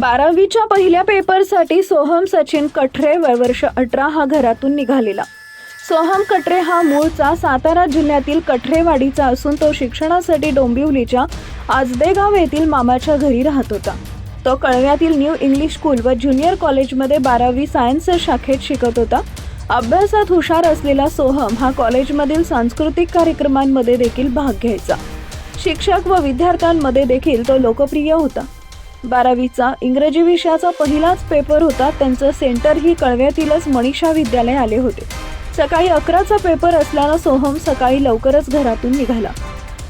बारावीच्या पहिल्या पेपरसाठी सोहम सचिन कठरे वय वर्ष अठरा हा घरातून निघालेला. सोहम कटरे हा मूळचा सातारा जिल्ह्यातील कठरेवाडीचा असून तो शिक्षणासाठी डोंबिवलीच्या आजदेगाव येथील मामाच्या घरी राहत होता. तो कळव्यातील न्यू इंग्लिश स्कूल व ज्युनियर कॉलेजमध्ये बारावी सायन्स शाखेत शिकत होता. अभ्यासात हुशार असलेला सोहम हा कॉलेजमधील सांस्कृतिक कार्यक्रमांमध्ये देखील भाग घ्यायचा. शिक्षक व विद्यार्थ्यांमध्ये देखील तो लोकप्रिय होता. बारावीचा. इंग्रजी विषयाचा पहिलाच पेपर होता. त्यांचं सेंटरही कळव्यातीलच मनीषा विद्यालय आले होते. सकाळी अकराचा पेपर असल्यानं सोहम सकाळी लवकरच घरातून निघाला.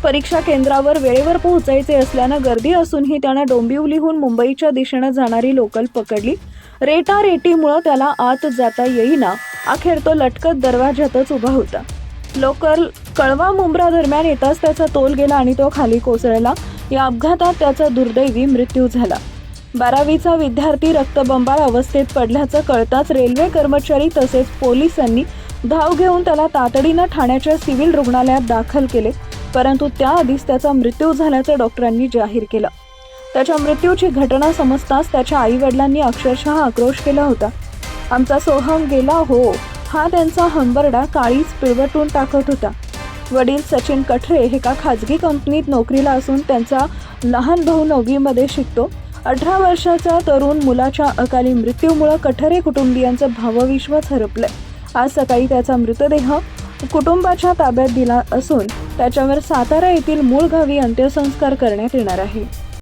परीक्षा केंद्रावर वेळेवर पोहोचायचे असल्यानं गर्दी असूनही त्यानं डोंबिवलीहून मुंबईच्या दिशेनं जाणारी लोकल पकडली. रेटा रेटीमुळं त्याला आत जाता येईना अखेर तो लटकत दरवाज्यातच उभा होता. लोकल कळवा मुंब्रा दरम्यान येताच त्याचा तोल गेला आणि तो खाली कोसळला. या अपघातात त्याचा दुर्दैवी मृत्यू झाला. बारावीचा विद्यार्थी रक्तबंबाळ अवस्थेत पडल्याचं कळताच रेल्वे कर्मचारी तसेच पोलिसांनी धाव घेऊन त्याला तातडीनं ठाण्याच्या सिव्हिल रुग्णालयात दाखल केले परंतु त्याआधीच त्याचा मृत्यू झाल्याचं डॉक्टरांनी जाहीर केलं. त्याच्या मृत्यूची घटना समजताच त्याच्या आईवडिलांनी अक्षरशः आक्रोश केला होता. आमचा सोहम गेला हो हा त्यांचा हंबरडा काळीच पिळवटून टाकत होता. वडील सचिन कठरे हे एका खाजगी कंपनीत नोकरीला असून त्यांचा लहान भाऊ नववीमध्ये शिकतो. अठरा वर्षाचा तरुण मुलाच्या अकाली मृत्यूमुळं कठरे कुटुंबियांचं भावविश्वास हरपलंय. आज सकाळी त्याचा मृतदेह कुटुंबाच्या ताब्यात दिला असून त्याच्यावर सातारा येथील मूळ गावी अंत्यसंस्कार करण्यात येणार आहे.